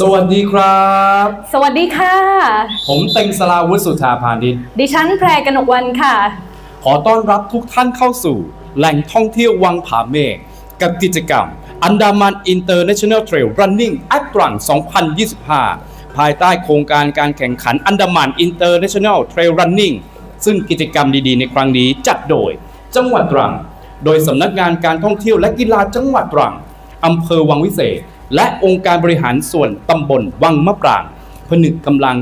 สวัสดีครับ สวัสดีค่ะ ผมเต็งสลาวุฒิสุธาพานิชดิฉันแพรกนกวันค่ะ ขอต้อนรับทุกท่านเข้าสู่ แหล่งท่องเที่ยววังผาเมฆกับกิจกรรม อันดามันอินเตอร์เนชั่นแนลเทรลรันนิ่งแอตรัง 2025 ภายใต้โครงการการแข่งขันอันดามันอินเตอร์เนชั่นแนลเทรลรันนิ่งซึ่งกิจกรรมดีๆ ในครั้งนี้จัดโดย จังหวัดตรัง โดยสำนักงานการท่องเที่ยวและกีฬาจังหวัดตรังอำเภอวังวิเศษ และองค์การบริหารส่วนตำบลวังมะปรางผนึกกำลัง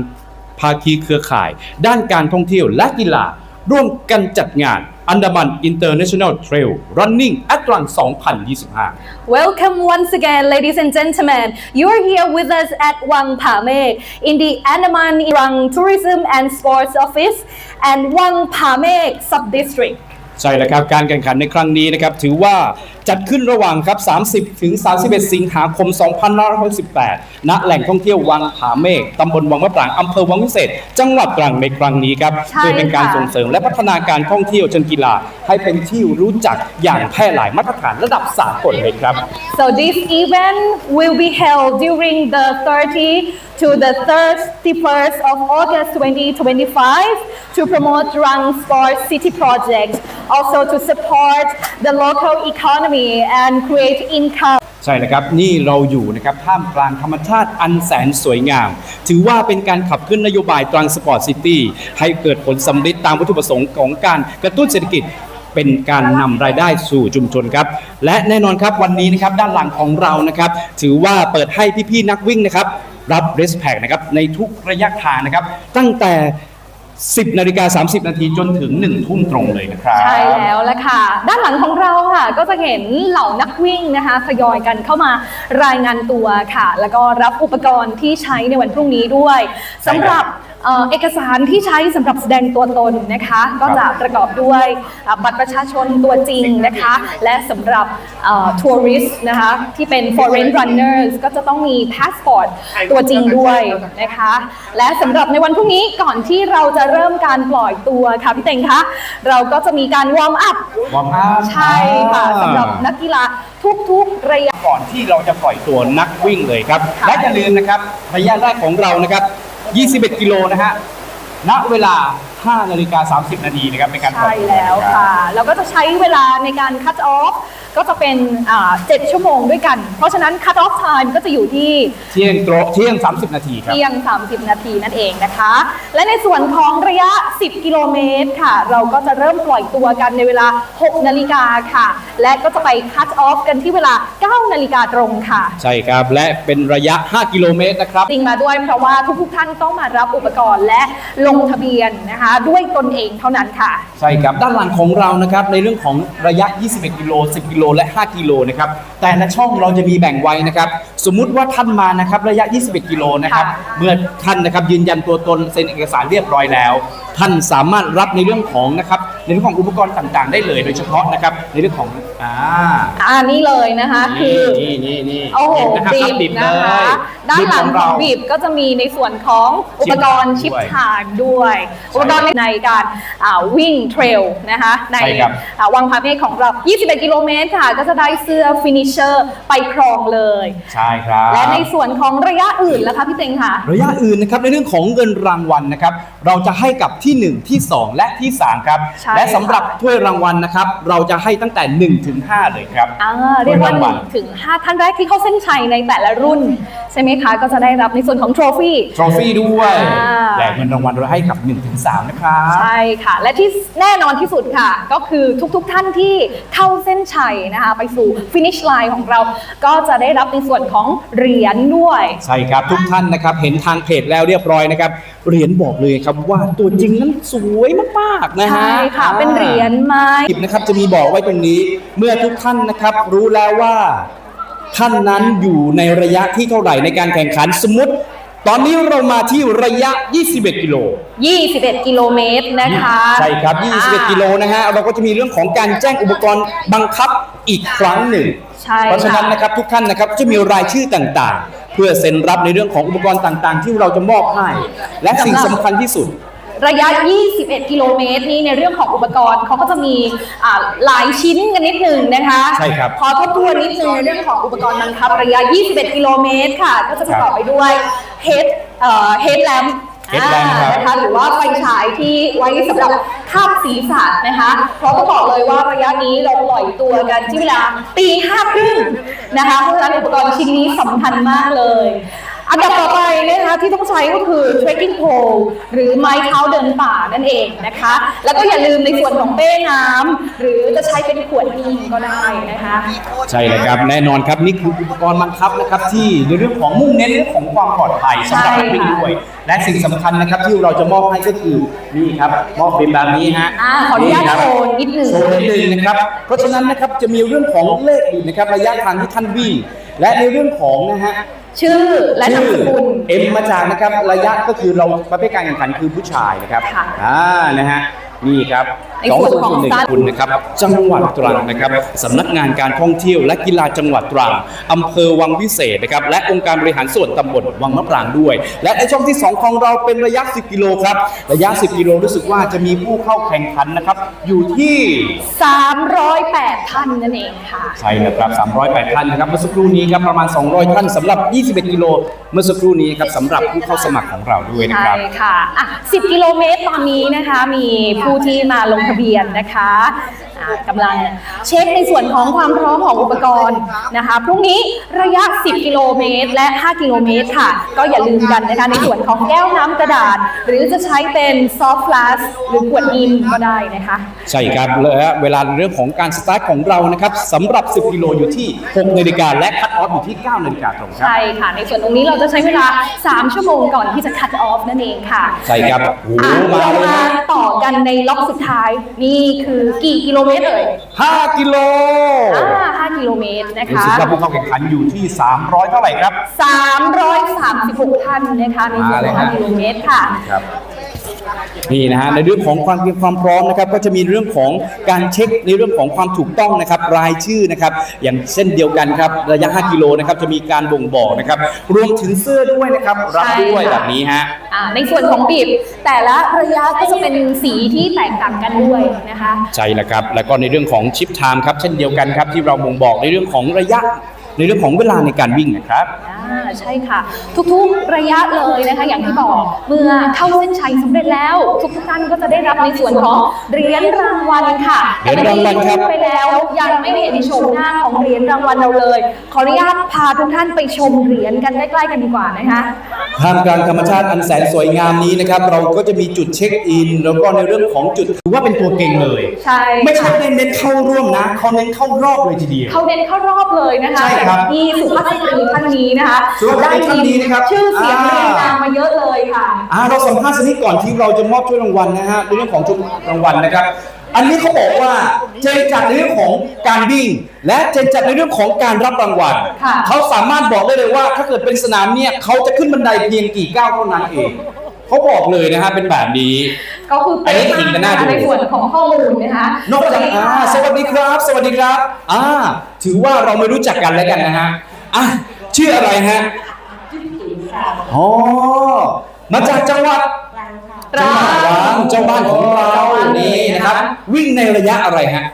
ภาคีเครือข่าย ด้านการท่องเที่ยวและกีฬา ร่วมกันจัดงานอันดามันอินเตอร์เนชั่นแนลเทรลรันนิ่งแอตรัง2025 Welcome once again, ladies and gentlemen. You're here with us at Wang Pame in the Andaman Irang Tourism and Sports Office and Wang Pame Sub-District. ใช่แล้วครับการแข่งขันในครั้งนี้นะครับถือว่าจัดขึ้นระหว่างครับ 30 ถึง 31 สิงหาคม 2568ณแหล่งท่องเที่ยววังผาเมฆตำบลวังมะปรางอำเภอวังวิเศษ จังหวัดตรังในครั้งนี้ครับใช่เพื่อเป็นการค่ะส่งเสริมและพัฒนาการท่องเที่ยวเชิงกีฬา ให้เป็นที่รู้จักอย่างแพร่หลายมาตรฐานระดับสากลเลยครับ So this event will be held during the 30 to the 31st of August 2025 to promote Rang Sports City project, also to support the local economy and create income. ใช่นะครับนี่เราอยู่นะครับท่ามกลางธรรมชาติอันแสนสวยงาม ถือว่าเป็นการขับเคลื่อนนโยบายตรังสปอร์ตซิตี้ให้เกิดผลสำเร็จตามวัตถุประสงค์ของการกระตุ้นเศรษฐกิจเป็นการนำรายได้สู่ชุมชนครับ และแน่นอนครับวันนี้นะครับด้านหลังของเรานะครับ ถือว่าเปิดให้พี่ๆนักวิ่งนะครับ รับเรสแพกนะครับในทุกระยะทางนะครับ ตั้งแต่ 10นาฬิกา30 นาทีจนถึง 1 ทุ่มตรงเลยนะครับ ใช่แล้วละค่ะ ด้านหลังของเราค่ะ ก็จะเห็นเหล่านักวิ่งนะคะทยอยกันเข้ามารายงานตัวค่ะ แล้วก็รับอุปกรณ์ที่ใช้ในวันพรุ่งนี้ด้วยสำหรับเอ่อเอกสารที่ใช้สำหรับแสดงตัวตนนะคะ ก็จะประกอบด้วยเอ่อบัตรประชาชนตัวจริงนะคะ และสำหรับทัวริสต์นะคะที่เป็น foreign runners ก็จะต้องมีพาสปอร์ตตัวจริงด้วยนะคะ และสำหรับในวันพรุ่งนี้ก่อนที่เราจะเริ่มการปล่อยตัวค่ะพี่เต็งคะเราก็จะมีการวอร์มอัพวอร์มอัพใช่ค่ะสำหรับนักกีฬาทุกๆระยะ ก่อนที่เราจะปล่อยตัวนักวิ่งเลยครับ ค่ะ และอย่าลืมนะครับระยะแรกของเรานะครับ 21 กิโลนะฮะณเวลา 5 นาฬิกา 30 นาทีนะครับในการปล่ใช่อยตัวแล้วนรับ ค่ะแล้วก็จะใช้เวลาในการคั t ออฟ ก็จะเป็นอ่า7ชั่วโมงด้วยกัน เพราะฉะนั้นคั t ออฟไทม์ก็จะอยู่ที่เที่ยงตรงเที่ยง 30 นาทีครับ เที่ยง 30 นาทีนั่นเองนะคะ และในส่วนของระยะ 10 กิโลเมตรค่ะ เราก็จะเริ่มปล่อยตัวกันในเวลา 6 นาฬิกาค่ะ และก็จะไปคัตออฟกันที่เวลา 9 นาฬิกาตรงค่ะ ใช่ครับและเป็นระยะ 5 กิโลเมตรนะครับจริงมาด้วยเพราะว่าทุกๆท่านต้องมารับอุปกรณ์และลงทะเบียนนะคะ ด้วยตนเองเท่านั้นค่ะ ใช่ครับด้านหลังของเรานะครับในเรื่องของระยะ 21 กิโล 10 กิโลและ 5 กิโลนะครับแต่ละช่องเราจะมีแบ่งไว้นะครับ สมมุติว่าท่านมานะครับระยะ 21 กิโลนะครับค่ะเมื่อท่านนะครับยืนยันตัวตนเซ็นเอกสารเรียบร้อยแล้ว ท่านสามารถรับในเรื่องของนะครับในเรื่องของอุปกรณ์ต่างๆ ได้เลยโดยเฉพาะนะครับในเรื่องของอ่าอ่านี่เลยนะคะคือนี่นี่นี่โอ้โหเห็นนะครับบีครับบบีบเลนะคะยด้านหลังบีบขเราองบีบก็จะมีในส่วนของอุปกรณ์ชิปทางด้วย อุปกรณ์ในการอ่าวิ่งเทรลนะคะในใช่ครับอ่าวังพาเมฆของเรา 21 กิโลเมตรค่ะ ก็จะได้เสื้อฟินิชเชอร์ไปครองเลย ใช่ครับ และในส่วนของระยะอื่นล่ะคะพี่เต็งค่ะ ระยะอื่นนะครับในเรื่องของเงินรางวัลนะครับเราจะให้กับที่ 1 ที่ 2 และที่ 3 ครับ ใช่และสำหรับถ้วยรางวัลนะครับ เราจะให้ตั้งแต่1ถึง5เลยครับ อ่าเรียกว่าถ้วยรางวัล1ถึง5ท่านแรกที่เข้าเส้นชัยในแต่ละรุ่น ใช่ไหมคะ ก็จะได้รับในส่วนของโทรฟี่ ทรอฟี่ด้วยอ่าและเงินรางวัลเราให้กับ1ถึง3นะครับ ใช่ค่ะ และที่แน่นอนที่สุดค่ะ ก็คือทุกๆท่านที่เข้าเส้นชัยนะคะ ไปสู่ finish line ของเรา ก็จะได้รับในส่วนของเหรียญด้วย ใช่ครับทุกท่านนะครับเห็นทางเพจแล้วเรียบร้อยนะครับ เหรียญบอกเลยครับว่าตัวจริงนั้นสวยมากๆนะฮะใช่ค่ะ เป็นเหรียญไม้คลิปนะครับจะมีบอกไว้ตรงนี้ เมื่อทุกท่านนะครับ รู้แล้วว่า ท่านนั้นอยู่ในระยะที่เท่าไหร่ในการแข่งขันสมมติ ตอนนี้เรามาที่ระยะ 21 กิโล 21 กิโลเมตรนะคะใช่ครับ 21 กิโลนะฮะเราก็จะมีเรื่องของการแจ้งอุปกรณ์บังคับอีกครั้งหนึ่ง ใช่เพราะฉะนั้นค่ะนะครับทุกท่านนะครับจะมีรายชื่อต่างๆ เพื่อเซ็นรับในเรื่องของอุปกรณ์ต่างๆ ที่เราจะมอบให้ และสิ่งสำคัญที่สุด ระยะ 21 กิโลเมตรนี่ในเรื่องของอุปกรณ์เขาก็จะมีอ่าหลายชิ้นกันนิดหนึ่งนะคะใช่ครับขอทบทวนนิดนึงในเรื่องของอุปกรณ์บังคับ ระยะ 21 กิโลเมตรค่ะ ก็จะประกอบไปด้วยเฮดเอ่อ เฮดแลม headlamp ครับ นะคะหรือว่าไฟฉายที่ไว้สำหรับคาบศีรษะนะคะเพราะก็บอกเลยว่าระยะนี้เราปล่อยตัวกันที่เวลาตีห้าครึ่งนะคะเพราะฉะนั้นอุปกรณ์ชิ้นนี้สำคัญมากเลย อันดับต่อไปนะคะที่ต้องใช้ก็คือ trekking pole หรือไม้เท้าเดินป่านั่นเองนะคะ แล้วก็อย่าลืมในส่วนของเป้น้ำหรือจะใช้เป็นขวดนีก็ได้นะคะ ใช่เลยครับแน่นอนครับนี่คืออุปกรณ์บังคับนะครับที่ในเรื่องของมุ่งเน้นเรื่องของความปลอดภัยสำหรับนักวิ่งด้วย และสิ่งสำคัญนะครับที่เราจะมอบให้ก็คือนี่ครับมอบเป็นแบบนี้ฮะอ่าขออนุญาตครับ โชว์นิดหนึ่งโชว์นิดหนึงนะครับ เพราะฉะนั้นนะครับจะมีเรื่องของเลขอีกนะครับระยะทางที่ท่านวิ่ง และในเรื่องของนะฮะ ชื่อและนามสกุล เอ็มมาจากนะครับระยะก็คือเราประเภทการแข่งขันคือผู้ชายนะครับค่ะ อ่านะฮะนี่ครับ ในส่วนของหนึ่งสตาร์ท คุณนะครับจังหวัดตรังนะครับสำนักงานการท่องเที่ยวและกีฬาจังหวัดตรังอำเภอวังวิเศษนะครับและองค์การบริหารส่วนตำบลวังมะปรางด้วย และในช่องที่ 2 ของเราเป็นระยะ 10 กิโลครับระยะ 10 กิโลรู้สึกว่าจะมีผู้เข้าแข่งขันนะครับอยู่ที่ 308 ท่านนั่นเองค่ะ ใช่นะครับ 308 ท่านนะครับเมื่อสักครู่นี้ครับประมาณ 200 ท่านสำหรับ 21 กิโล เมื่อสักครู่นี้ครับสำหรับผู้เข้าสมัครของเราด้วยนะคใช่รับค่ะอะ10 กิโลเมตรตอนนี้นะคะมีผู้ที่มาลงทะเบียนนะคะอะ กำลังเช็คในส่วนของความพร้อมของอุปกรณ์นะคะพรุ่งนี้ระยะ 10 กิโลเมตร และ 5 กิโลเมตรค่ะ ก็อย่าลืมกันนะคะในส่วนของแก้วน้ำกระดาษ หรือจะใช้เป็นซอฟต์ฟลาสหรือขวดอินก็ได้นะคะใช่ครับและเวลาเรื่องของการสตาร์ทของเรานะครับสำหรับ 10 กิโลอยู่ที่ 6 นาฬิกาและคัตออฟอยู่ที่ 9 นาฬิกาตรงครับใช่ค่ะ ในส่วนตรงนี้เราจะใช้เวลา 3 ชั่วโมงก่อนที่จะคัดออฟนั่นเองค่ะใช่ครับโอ้โหอะมาเราเลยมานะต่อกันในล็อกสุดท้ายนี่คือกี่กิโลเมตรเอ่ย5กิโลอ่า5กิโลเมตรนะรู้คะ สึกว่าผู้เข้าแข่งขันอยู่ที่ 300 เท่าไหร่ครับ 336ท่านนะคะในส่วนของมาเลยฮะ5กิโลเมตรค่ะ ครับ นี่นะฮะในเรื่องของความเตรียมความพร้อมนะครับก็จะมีเรื่องของการเช็คในเรื่องของความถูกต้องนะครับรายชื่อนะครับอย่างเช่นเดียวกันครับระยะ 5 กิโลนะครับจะมีการบ่งบอกนะครับรวมถึงเสื้อด้วยนะครับรับด้วยใช่ค่ะแบบนี้ฮะอ่าในส่วนของบีบแต่ละระยะก็จะเป็นสีที่แตกต่างกันด้วยนะคะ ใช่แล้วครับแล้วก็ในเรื่องของชิปไทม์ครับเช่นเดียวกันครับที่เราบ่งบอกในเรื่องของระยะ ในเรื่องของเวลาในการวิ่งนะครับอ่าใช่ค่ะ ทุกๆระยะเลยนะคะ อย่างที่บอกเมื่อเข้าเส้นชัยสำเร็จแล้ว ทุกท่านก็จะได้รับในส่วนของเหรียญรางวัลค่ะเหรียญรางวัลครับแต่ไม่ได้พูดไปแล้วยังไม่เห็นโฉมหน้าของเหรียญรางวัลเราเลย ขออนุญาตพาทุกท่านไปชมเหรียญกันใกล้ๆกันดีกว่านะคะ ท่ามกลางธรรมชาติอันแสนสวยงามนี้นะครับ เราก็จะมีจุดเช็คอิน แล้วก็ในเรื่องของจุดถือว่าเป็นตัวเก่งเลย ใช่ไม่ใช่เน้นเข้าร่วมนะเขาเน้นเข้ารอบเลยทีเดียว เขาเน้นเข้ารอบเลยนะคะ ใช่ครับอย่างที่สุภาพสตรีท่านนี้นะคะสุภาพสตรีท่านนี้นะครับ ชื่อเสียงอ่าเรียงนามมาเยอะเลยค่ะอ่าเราสัมภาษณ์สักนิดก่อนที่เราจะมอบถ้วยรางวัลนะฮะในเรื่องของชุดรางวัลนะครับ อันนี้เขาบอกว่าเจนจัดในเรื่องของการวิ่ง และเจนจัดในเรื่องของการรับรางวัลค่ะเขาสามารถบอกได้เลยว่า ถ้าเกิดเป็นสนามเนี่ยเขาจะขึ้นบันไดเพียงกี่ก้าวเท่านั้นเอง เขาบอกเลยนะฮะเป็นแบบนี้ ก็คือเป็นอันนี้ขิงกันหน้าดู ในส่วนของข้อมูลนะคะนอกจากอ่าสวัสดีครับ สวัสดีครับอ่าถือว่าเราไม่รู้จักกันแล้วกันนะฮะอะชื่ออะไรฮะอ๋อมาจากจังหวัดตรัจังหวัดงตรังเจ้าบ้านของเรานี่นะครับ วิ่งในระยะอะไรฮะ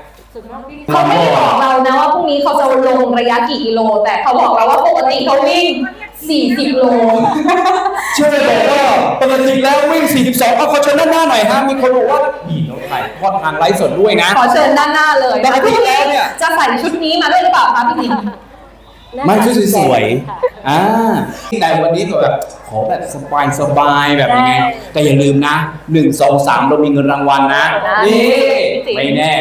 เขาไม่ได้บอกเรานะว่าพรุ่งนี้เขาจะลงระยะกี่กิโล แต่เขาบอกเราว่าปกติเขาวิ่ง 40 โลเชื่อเลยบอกว่าปกติแล้ววิ่ง 42 เอาขอเชิญด้านหน้าหน่อยฮะ มีคนบอกว่านี่เราถ่ายทอดทางไลฟ์สดด้วยนะ ขอเชิญด้านหน้าเลยปกติแล้วเนี่ย จะใส่ชุดนี้มาด้วยหรือเปล่าคะพี่หนิง ไม่ชุดสวยๆอ่าแต่วันนี้ก็แบบขอแบบสบายสบายๆแบบยังไงแต่อย่าลืมนะ 1 2 3 เรามีเงินรางวัลนะนี่ไม่แน่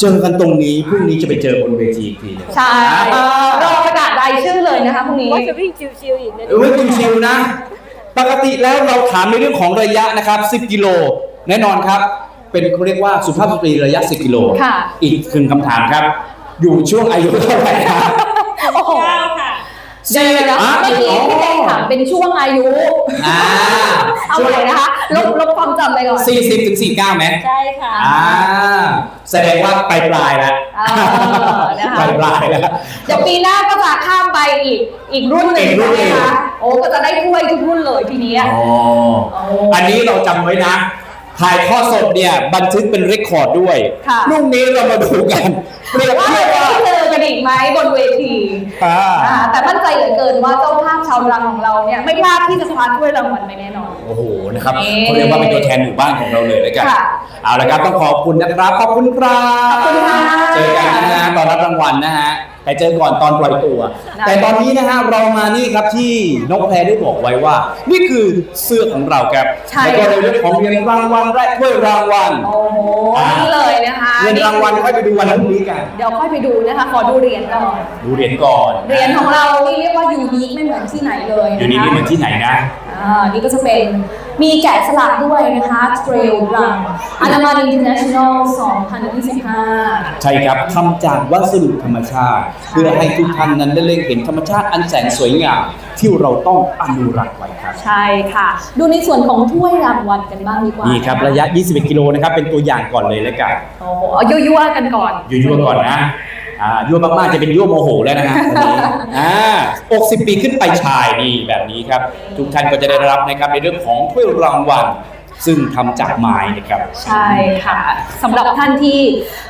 เจอกันตรงนี้พรุ่งนี้จะไปเจอบนเวทีอีกทีหนึงใช่อ่ารอประกาศรายชื่อเลยนะคะพรุ่งนี้ ว่าจะวิ่งชิวๆอีกนะเอ้ยชิวๆนะ ปกติแล้วเราถามในเรื่องของระยะนะครับ 10 กิโล แน่นอนครับ เป็นเขาเรียกว่าสุภาพสตรีระยะ 10 กิโล ค่ะ อีกครึ่งคำถามครับ อยู่ช่วงอายุเท่าไหร่ครับ โอ้โห เก้าค่ะ เดี๋ยวนะอะเมื่อกี้พี่แดงถามเป็นช่วงอายุอ่าเอาใหม่นะคะลบลบความจำไปก่อนสี่สิบถึงสี่เก้าไหมใช่ค่ะอ่าแสดงว่าปลายปลายๆแล้วเออนะคะปลายปลายๆแล้วเดี๋ยวปีหน้าก็จะข้ามไปอีกอีกรุ่นหนึ่งอีกรุ่นหนึ่งใช่ไหมคะโอ้ก็จะได้ถ้วยทุกรุ่นเลยทีนี้อ๋ออันนี้เราจำไว้นะถ่ายทอดสดเนี่ยบันทึกเป็นเรคคอร์ดด้วยค่ะพรุ่งนี้เรามาดูกันเปรียบว่าเทียบจะว่าได้เจอกันอีกไหมบนเวที อ่าอ่าแต่มั่นใจเหลือเกินว่าเจ้าภาพชาวรังของเราเนี่ยไม่พลาดที่จะคว้าถ้วยรางวัลไปแน่นอน โอ้โหนะครับนี่เขาเรียกว่าเป็นตัวแทนหมู่บ้านของเราเลยแล้วกันค่ะเอาละครับต้องขอบคุณนะครับ ขอบคุณครับขอบคุณค่ะเจอกันนะฮะตอนรับรางวัลนะฮะแต่เจอก่อนตอนปล่อยตัว ได้ แต่ตอนนี้นะฮะเรามานี่ครับที่นกแพรได้บอกไว้ว่า นี่คือเสื้อของเราครับใช่แล้วก็ในเรื่องของเงินรางวัลและถ้วยรางวัล โอ้โหอ่านี่ เลยนะคะเงินรางวัลค่อยไปดูวันพรุ่งนี้กัน เดี๋ยวค่อยไปดูนะคะ ขอดูเหรียญก่อน ดูเหรียญก่อนเหรียญของเรานี่เรียกว่ายูนิคไม่เหมือนที่ไหนเลยะคะ อยู่นี่นี่เหมือนที่ไหนนะ อ่านี่ก็จะเป็นมีแกะสลักด้วยนะคะ เทรลรังอันดามันอินเตอร์เนชั่นแนล2025 ใช่ครับทำจากวัสดุธรรมชาติ เพื่อให้ทุกท่านนั้นได้เล็งเห็นธรรมชาติอันแสนสวยงามที่เราต้องอนุรักษ์ไว้ครับใช่ค่ะ ดูในส่วนของถ้วยรางวัลกันบ้างดีกว่านี่นี่ครับระยะ 21 กิโลนะครับเป็นตัวอย่างก่อนเลยแล้วกันโอ้โหเอายั่วๆกันก่อนยั่วๆก่อนนะ อ่ายั่วมากๆจะเป็นยั่วโมโหแล้วนะฮะคนนี้อ่า60 ปีขึ้นไปชายนี่แบบนี้ครับ ทุกท่านก็จะได้รับนะครับในเรื่องของถ้วยรางวัลซึ่งทำจากไม้นะครับ ใช่ค่ะสำหรับท่านที่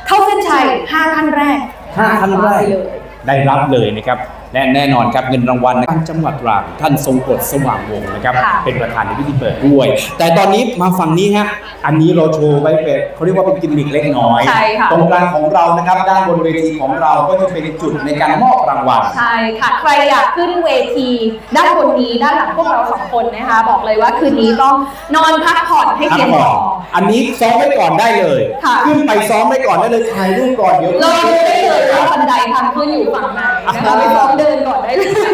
เข้าเส้นชัย5ท่านแรกห้าท่านแรกไปเลยได้รับเลยนะครับ และแน่นอนครับเงินรางวัลนะครับจังหวัดตรังท่านทรงกฎสว่างวงศ์นะครับค่ะ เป็นประธานในพิธีเปิดด้วย แต่ตอนนี้มาฝั่งนี้ฮะอันนี้เราโชว์ไว้เป็นเขาเรียกว่าเป็นกิมมิคเล็กน้อย ใช่ค่ะ ตรงกลางของเรานะครับด้านบนเวทีของเราก็จะเป็นจุดในการมอบรางวัล ใช่ค่ะ ใครอยากขึ้นเวที ด้านบนนี้ด้านหลังพวกเราสองคนนะคะ บอกเลยว่าคืนนี้ต้องนอนพักผ่อนให้ครับเพียงผพมออันนี้ซ้อมไว้ก่อนได้เลย ค่ะ ขึ้นไปซ้อมไว้ก่อนได้เลยถ่ายรูปก่อนเดี๋ยวเราดูได้เลยว่าบันไดทางขึ้นอยู่ฝั่งไหนนะคะไม่ต้องเดินก่อนได้เลย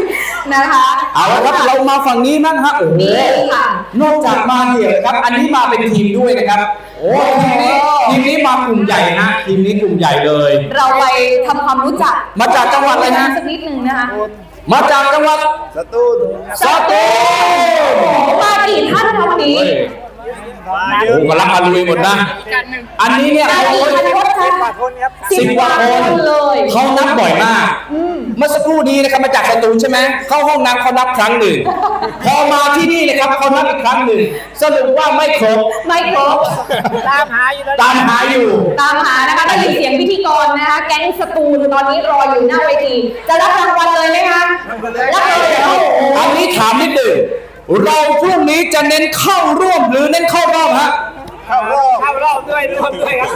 นะคะ เอาละครับเรามาฝั่งนี้บ้างฮะโอ้โหนี่ค่ะ นอกจากมาเดี่ยวนะครับ อันนี้มาเป็นทีมด้วยนะครับโอ้ทีมนี้ทีมนี้มากลุ่มใหญ่นะทีมนี้กลุ่มใหญ่เลย เราไปทำความรู้จักมาจากจังหวัดอะไรนะ สักนิดนึงนะคะ มาจากจังหวัดสตูนสตูล โอ้โหมากี่ท่านคะวันนี้ มา เยโอ้อะโหกำลังมาลุยหมดนะ อันนี้เนี่ยมากี่พันคนคะกว่าคนครับ สิบกว่าคนเลยเขานับบ่อยมากอืมเมื่อสักครู่นี้นะครับมาจากสตูลใช่ไหมเข้าห้องน้ำเขานับครั้งหนึ่ง พอมาที่นี่นะครับเขานับอีกครั้งหนึ่งสรุปว่าไม่ครบไม่ครบตามหาอยู่แล้วตามหาอยู่ ตามหานะคะได้ยินเสียงพิธีกรนะคะ แก๊งสตูลตอนนี้รออยู่หน้าเวทีจะรับรางวัลเลยไหมคะรับเลยเหรอโอ้โห อันนี้ถามนิดหนึ่ง เราพรุ่งนี้จะเน้นเข้าร่วมหรือเน้นเข้ารอบฮะ เข้ารอบเข้ารอบด้วยร่วมด้วยครับ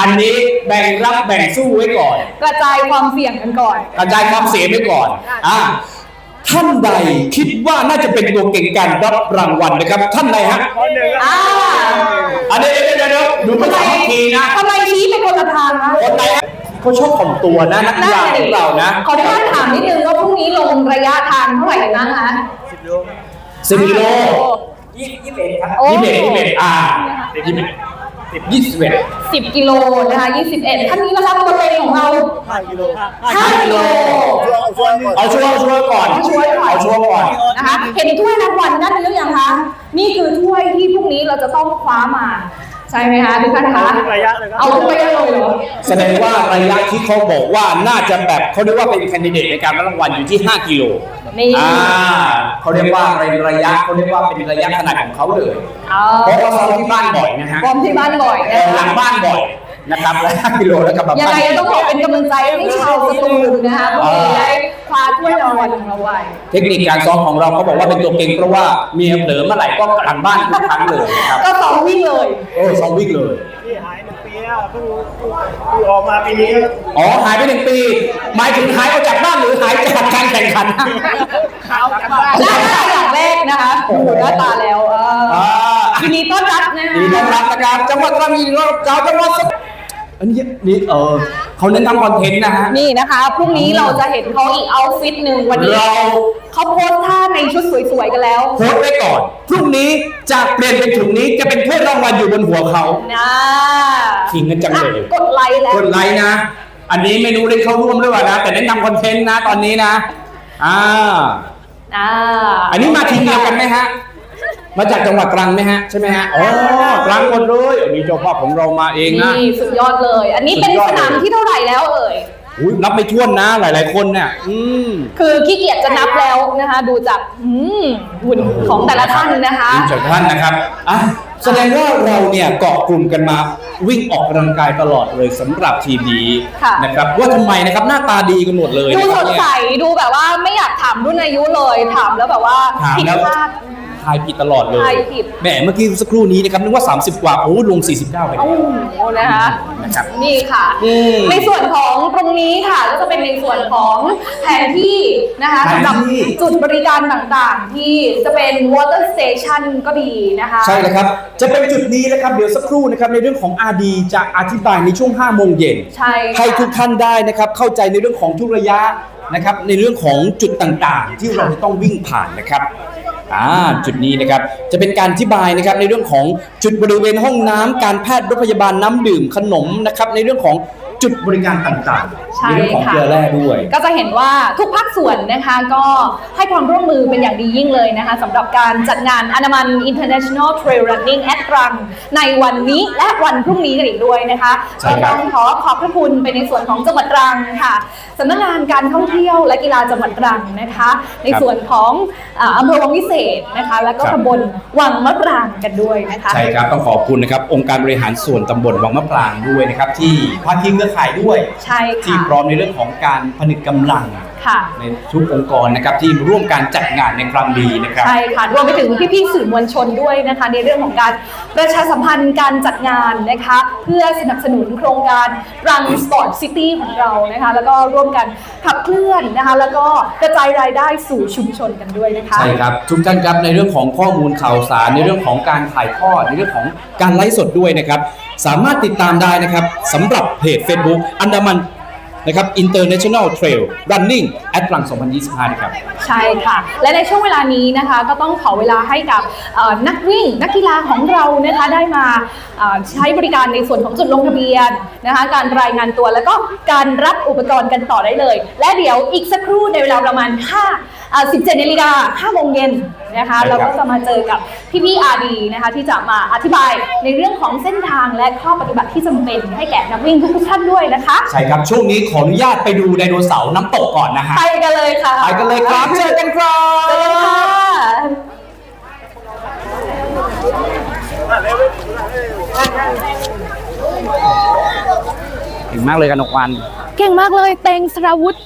อันนี้แบ่งรับแบ่งสู้ไว้ก่อน กระจายความเสี่ยงกันก่อน กระจายความเสียไว้ก่อน อะท่านใดคิดว่าน่าจะเป็นตัวเก่งการรับรางวัลนะครับ ท่านใดฮะคนหนึ่งอ่าอันนี้เดี๋ยวเดี๋ยวเดี๋ยวดูไม่ทำไมใช่ทีนะทำไมชี้เป็นคนละทางคะคนไหนฮะเขาชอบถ่อมตัวนะนักกีฬาของเรานะ ขออนุญาตถามนิดนึงว่าพรุ่งนี้ลงระยะทางเท่าไหร่กันบ้างคะ สิบโลสิบกิโลยี่สิบเอ็ดครับโอ้ ยี่สิบเอ็ดยี่สิบเอ็ดอ่ายี่สิบเอ็ดยี่สิบเอ็ดสิบกิโลนะคะยี่สิบเอ็ดท่านนี้นะคะตัวเองของเราห้ากิโลครับห้ากิโลช่วงช่วงเอาชัวร์เอาชัวร์ก่อนเอาชัวร์ก่อนเอาชัวร์ก่อน นะคะเห็นถ้วยรางวัลด้านนี้หรือยังคะ นี่คือถ้วยที่พรุ่งนี้เราจะต้องคว้ามา ใช่ไหมคะทุกท่านคะทุกระยะเลยครับเอาทุกระยะเลยเหรอแสดงว่าระยะที่เขาบอกว่าน่าจะแบบเขาเรียกว่าเป็นแคนดิเดตในการรับรางวัลอยู่ที่ 5 กิโลนี่อ่าเขาเรียกว่าเป็นระยะเขาเรียกว่าเป็นระยะขนาดของเขาเลยเอาเพราะว่าซ้อมที่บ้านบ่อยนะฮะวอร์มที่บ้านบ่อยเอนะอหลัคะงบ้านบ่อยนะครับและ5กิโลแล้วกลับมายังบ้านไงก็ต้องขอเป็นกำลังใจให้ชาวสตูลนะคะพรุ่งนี้ได้ คว้าถ้วยรางวัลของเราไว้เทคนิคการซ้อมของเราเขาบอกว่าเป็นตัวเก่งเพราะว่าเมียเผลอเมื่อไหร่ก็หลังบ้านทุกครั้งเลยนะครับ ก็สองวิ่งเลยโอ้ซ้อมวิ่งเลย ที่หายหนึ่งปีแล้วเพิ่งเพิ่งออกมาปีนี้ครับอ๋อหายไปหนึ่งปี หมายถึงหายออกจากบ้านหรือหายจากการแข่งขันขาวกลับบ้านหน้าตาอย่างแรกนะคะโอ้โหหน้าตาแล้วเอออ่ายินดีต้อนรับนะคะยินดีต้อนรับนะครับจังหวัดตรังยินดีต้อนรับชาวจังหวัดส อันนี้นี่เออเขาเน้นทำคอนเทนต์นะฮะ นี่นะคะพรุ่งนี้เราจะเห็นเขาอีกเอาท์ฟิตหนึ่งวันนี้เรา เขาโพสท่าในชุดสวยๆกันแล้วโพสต์ไว้ก่อน พรุ่งนี้จะเปลี่ยนเป็นถุงนี้จะเป็นถ้วยรางวัลอยู่บนหัวเขานะขิงกันจังเลยอะกดไลค์แล้วกดไลค์นะ อันนี้ไม่รู้ได้เข้าร่วมหรือเปล่านะ แต่เน้นทำคอนเทนต์นะตอนนี้นะ อ่า อ่าอันนี้มาทีมเดียวกันไหมฮะ มาจากจังหวัดตรังไหมฮะใช่ไหมฮะอ๋อตรังหมดเลยอันนี้เจ้าภาพของเรามาเองนะนี่สุดยอดเลย อันนี้เป็นสุดยอดสเลยนามที่เท่าไหร่แล้วเอ่ยอุ้ยนับไม่ถ้วนนะหลาย ๆ คนเนี่ยอืมคือขี้เกียจจะนับแล้วนะคะ ดูจากอืมหุ่นของแต่ละท่านนะคะดีจากท่านนะครับอะแสดงว่าเราเนี่ยเกาะกลุ่มกันมาวิ่งออกกำลังกายตลอดเลยสำหรับทีมนี้ค่ะนะครับว่าทำไมนะครับหน้าตาดีกันหมดเลยดูนะคสรับดเนี่ยใสดูแบบว่าไม่อยากถามรุ่นอายุเลยถามแล้วแบบว่าถามผิดแล้วพลาด ทายผิดตลอดเลย ทายผิด แหมเมื่อกี้สักครู่นี้นะครับนึกว่า 30 กว่า โอ้ลง 49 ไปโอ้โหนะคะนะครับนี่ค่ะ อืมในส่วนของตรงนี้ค่ะก็จะเป็นในส่วนของแผนที่นะคะแผนที่ สำหรับจุดบริการต่างๆ ที่จะเป็น water station ก็ดีนะคะ ใช่แล้วครับ จะเป็นจุดนี้นะครับเดี๋ยวสักครู่นะครับในเรื่องของ RD จะอธิบายในช่วง 5 โมงเย็น ใช่ค่ะ ให้ทุกท่านได้นะครับเข้าใจในเรื่องของทุกระยะนะครับในเรื่องของจุดต่างๆ ที่เราจะต้องวิ่งผ่านนะครับ อ่าจุดนี้นะครับจะเป็นการอธิบายนะครับในเรื่องของจุดบริเวณห้องน้ำการแพทย์รถพยาบาลน้ำดื่มขนมนะครับในเรื่องของ จุดบริการต่างๆใช่ในเรื่องของค่ะ เกลือแร่ด้วย ก็จะเห็นว่าทุกภาคส่วนนะคะก็ให้ความร่วมมือเป็นอย่างดียิ่งเลยนะคะสำหรับการจัดงานอนามัน International Trail Running at ตรังในวันนี้และวันพรุ่งนี้กันอีกด้วยนะคะใช่ก็ครับ ต้องขอขอบพระคุณไปในส่วนของจังหวัดตรังค่ะสำนักงานการท่องเที่ยวและกีฬาจังหวัดตรังนะคะ ในส่วนของอ่าอำเภอวังวิเศษนะคะ แล้วก็ตำบลวังมะปรางกันด้วยนะคะ ใช่ครับต้องขอบคุณนะครับองค์การบริหารส่วนตำบลวังมะปรางด้วยนะครับที่ภาคีเครือข่ายด้วย ใช่ที่ค่ะพร้อมในเรื่องของการผนึกกำลัง ค่ะ ในทุกองค์กรนะครับที่ร่วมการจัดงานในครั้งนี้นะครับ ใช่ค่ะรวมไปถึงพี่ๆสื่อมวลชนด้วยนะคะ ในเรื่องของการประชาสัมพันธ์การจัดงานนะคะ เพื่อสนับสนุนโครงการ Run Sport City ของเรานะคะ แล้วก็ร่วมกันขับเคลื่อนนะคะ แล้วก็กระจายรายได้สู่ชุมชนกันด้วยนะคะใช่ครับทุกท่านครับในเรื่องของข้อมูลข่าวสารในเรื่องของการถ่ายทอดในเรื่องของการไลฟ์สดด้วยนะครับ สามารถติดตามได้นะครับสำหรับเพจ Facebook อันดามัน นะครับ International Trail Running at ตรัง2025 นะครับ ใช่ค่ะ และในช่วงเวลานี้นะคะ ก็ต้องขอเวลาให้กับนักวิ่ง นักกีฬาของเรานะคะได้มาใช้บริการในส่วนของจุดลงทะเบียนนะคะ การรายงานตัวแล้วก็การรับอุปกรณ์กันต่อได้เลย และเดี๋ยวอีกสักครู่ในเวลาประมาณ5อ่า 17นาฬิกา5โมงเย็นนะคะใช่ครับเราก็จะมาเจอกับพี่ๆอาดีนะคะที่จะมาอธิบายในเรื่องของเส้นทางและข้อปฏิบัติที่จำเป็นให้แก่นักวิ่งทุกๆท่านด้วยนะคะ ใช่ครับช่วงนี้ขออนุญาตไปดูไดโนเสาร์น้ำตกก่อนนะฮะไปกันเลยค่ะไปกันเลยครับเจอกันครับเจอกันค่ะเก่งมากเลยกันกวัน เก่งมากเลยเตงสราวุธ